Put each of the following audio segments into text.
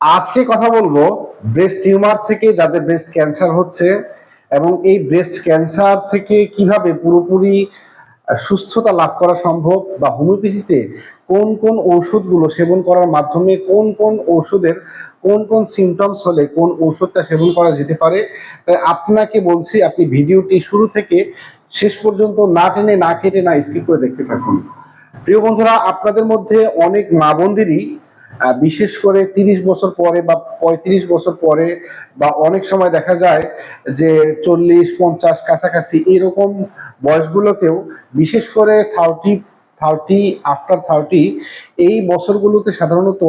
আজকে কথা বলব ব্রেস্ট টিউমার থেকে যাদের ব্রেস্ট ক্যান্সার হচ্ছে এবং এই ব্রেস্ট ক্যান্সার থেকে কীভাবে পুরোপুরি সুস্থতা লাভ করা সম্ভব বা হোমিওপ্যাথিতে কোন কোন ঔষধগুলো সেবন করার মাধ্যমে কোন কোন ঔষধের, কোন কোন সিমটমস হলে কোন ঔষধটা সেবন করা যেতে পারে, তাই আপনাকে বলছি আপনি ভিডিওটি শুরু থেকে শেষ পর্যন্ত না টেনে, না কেটে, না স্কিপ করে দেখতে থাকুন। প্রিয় বন্ধুরা, আপনাদের মধ্যে অনেক মা বোনদেরই বিশেষ করে তিরিশ বছর পরে বা পঁয়ত্রিশ বছর পরে বা অনেক সময় দেখা যায় যে চল্লিশ, পঞ্চাশ কাছাকাছি এরকম বয়সগুলোতেও বিশেষ করে থার্টি থার্টি আফটার থার্টি এই বছরগুলোতে সাধারণত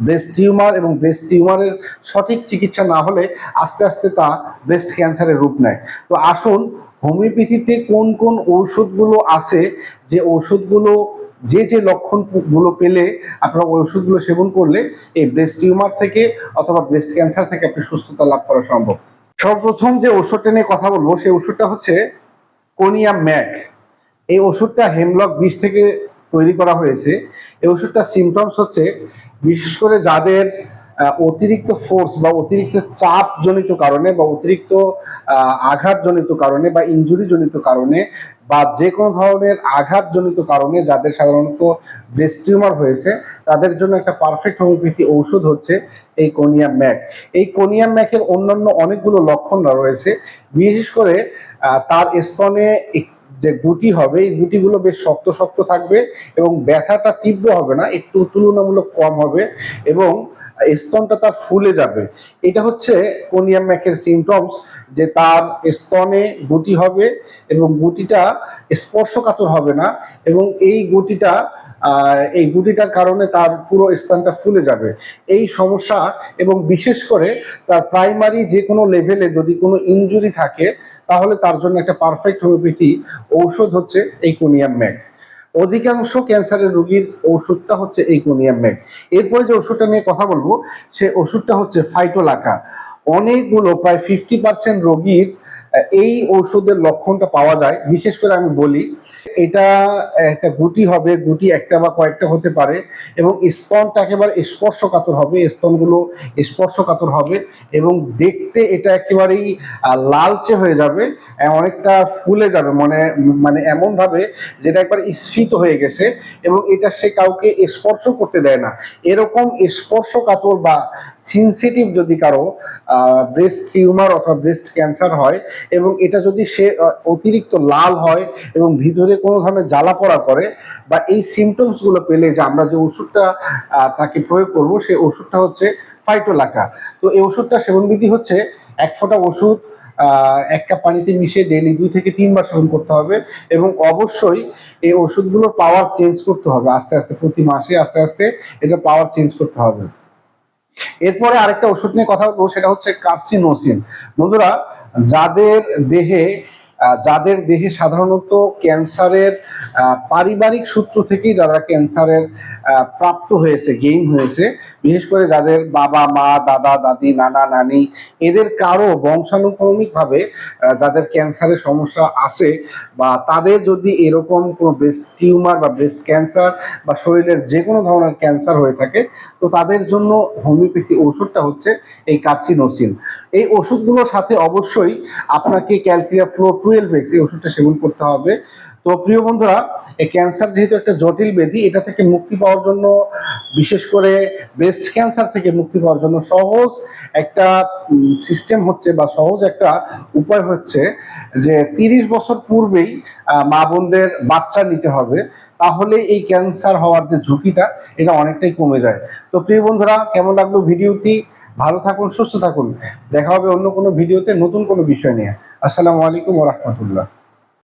ব্রেস্ট টিউমার এবং ব্রেস্ট টিউমারের সঠিক চিকিৎসা না হলে আস্তে আস্তে তা ব্রেস্ট ক্যান্সারের রূপ নেয়। তো আসুন, হোমিওপ্যাথিতে কোন কোন ঔষধগুলো আছে? যে ঔষধগুলো যে যে লক্ষণগুলো পেলে আপনারা ওই ওষুধগুলো সেবন করলে এই ব্রেস্ট টিউমার থেকে অথবা ব্রেস্ট ক্যান্সার থেকে আপনি সুস্থতা লাভ করা সম্ভব। সর্বপ্রথম যে ওষুধটা নিয়ে কথা বলব, সেই ওষুধটা হচ্ছে কোনিয়া ম্যাক এই ওষুধটা হেমলক বিষ থেকে তৈরি করা হয়েছে। এই ওষুধটা সিমটমস হচ্ছে, বিশেষ করে যাদের অতিরিক্ত ফোর্স বা অতিরিক্ত চাপ জনিত কারণে বা অতিরিক্ত আহ, আঘাতজনিত কারণে বা ইনজুরি জনিত কারণে বা যে কোনো ধরনের আঘাতজনিত কারণে যাদের সাধারণত ব্রেস্ট টিউমার হয়েছে তাদের জন্য একটা পারফেক্ট হোমিওপ্যাথি ঔষধ হচ্ছে এই কোনিয়া ম্যাক। এই কোনিয়া ম্যাকের অন্যান্য অনেকগুলো লক্ষণ রয়েছে। বিশেষ করে তার স্তনে যে গুটি হবে এই গুটিগুলো বেশ শক্ত শক্ত থাকবে এবং ব্যথাটা তীব্র হবে না একটু তুলনামূলক কম হবে এবং স্তনটা তার ফুলে যাবে। এটা হচ্ছে কোনিয়াম ম্যাকের সিমটমস যে তার স্তনে গুটি হবে এবং গুটিটা স্পর্শকাতর হবে না এবং এই গুটিটা এই গুটিটার কারণে তার পুরো স্থানটা ফুলে যাবে। এই সমস্যা এবং বিশেষ করে তার প্রাইমারি যে কোনো লেভেলে যদি কোনো ইনজুরি থাকে, তাহলে তার জন্য একটা পারফেক্ট হোমিওপ্যাথি ঔষধ হচ্ছে এই কোনিয়াম ম্যাক। অধিকাংশ ক্যান্সারের রোগীর ওষুধটা হচ্ছে এই কোনিয়াম মেট এরপরে যে ওষুধটা নিয়ে কথা বলব, সে ওষুধটা হচ্ছে ফাইটোলাকা। অনেকগুলো, প্রায় ফিফটি পার্সেন্ট রোগীর এই ঔষধের লক্ষণটা পাওয়া যায়। বিশেষ করে আমি বলি, এটা একটা গুটি হবে, গুটি একটা বা কয়েকটা হতে পারে এবং স্তনটা একেবারে স্পর্শকাতর হবে, স্তনগুলো স্পর্শকাতর হবে এবং দেখতে এটা একেবারেই লালচে হয়ে যাবে অনেকটা ফুলে যাবে মানে মানে এমনভাবে যেটা একবার স্ফীত হয়ে গেছে এবং এটা সে কাউকে স্পর্শ করতে দেয় না। এরকম স্পর্শকাতর বা সেনসিটিভ যদি কারও ব্রেস্ট টিউমার অথবা ব্রেস্ট ক্যান্সার হয় এবং এটা যদি সে অতিরিক্ত লাল হয় এবং ভিতরে কোনো ধরনের জ্বালা পড়া করে বা এই সিমটমসগুলো পেলে যে আমরা যে ওষুধটা তাকে প্রয়োগ করব সেই ওষুধটা হচ্ছে ফাইটোলাকা তো এই ওষুধটা সেবনবিধি হচ্ছে এক ফোঁটা ওষুধ এক কাপ পানিতে মিশিয়ে ডেইলি দুই থেকে তিনবার সেবন করতে হবে এবং অবশ্যই এই ওষুধগুলোর পাওয়ার চেঞ্জ করতে হবে। আস্তে আস্তে প্রতি মাসে আস্তে আস্তে এটা পাওয়ার চেঞ্জ করতে হবে। এরপরে আরেকটা ওষুধ নিয়ে কথা বলব, সেটা হচ্ছে কার্সিনোসিন বন্ধুরা যাদের দেহে যাদের দেহে সাধারণত ক্যান্সারের পারিবারিক সূত্র থেকেই যারা ক্যান্সারের প্রাপ্ত হয়েছে গেইন হয়েছে। বিশেষ করে যাদের বাবা, মা, দাদা, দাদি, নানা, নানি, এদের কারও বংশানুক্রমিকভাবে যাদের ক্যান্সারের সমস্যা আছে বা তাদের যদি এরকম কোনো ব্রেস্ট টিউমার বা ব্রেস্ট ক্যান্সার বা শরীরের যে কোনো ধরনের ক্যান্সার হয়ে থাকে, তো তাদের জন্য হোমিওপ্যাথি ওষুধটা হচ্ছে এই কার্সিনোসিন এই ওষুধগুলোর সাথে অবশ্যই আপনাকে ক্যালকিয়া ফ্লো টুয়েলভ এক্স এই ওষুধটা সেবন করতে হবে। তো প্রিয় বন্ধুরা, এই ক্যান্সার যেহেতু একটা জটিল ব্যাধি, এটা থেকে মুক্তি পাওয়ার জন্য, বিশেষ করে ব্রেস্ট ক্যান্সার থেকে মুক্তি পাওয়ার জন্য সহজ একটা সিস্টেম হচ্ছে বা সহজ একটা উপায় হচ্ছে যে তিরিশ বছর পূর্বেই মা বোনদের বাচ্চা নিতে হবে। তাহলে এই ক্যান্সার হওয়ার যে ঝুঁকিটা, এটা অনেকটাই কমে যায়। তো প্রিয় বন্ধুরা, কেমন লাগল ভিডিওটি? ভালো থাকুন, সুস্থ থাকুন। দেখা হবে অন্য কোনো ভিডিওতে নতুন কোনো বিষয় নিয়ে। আসসালামু আলাইকুম রহমতুল্লাহ।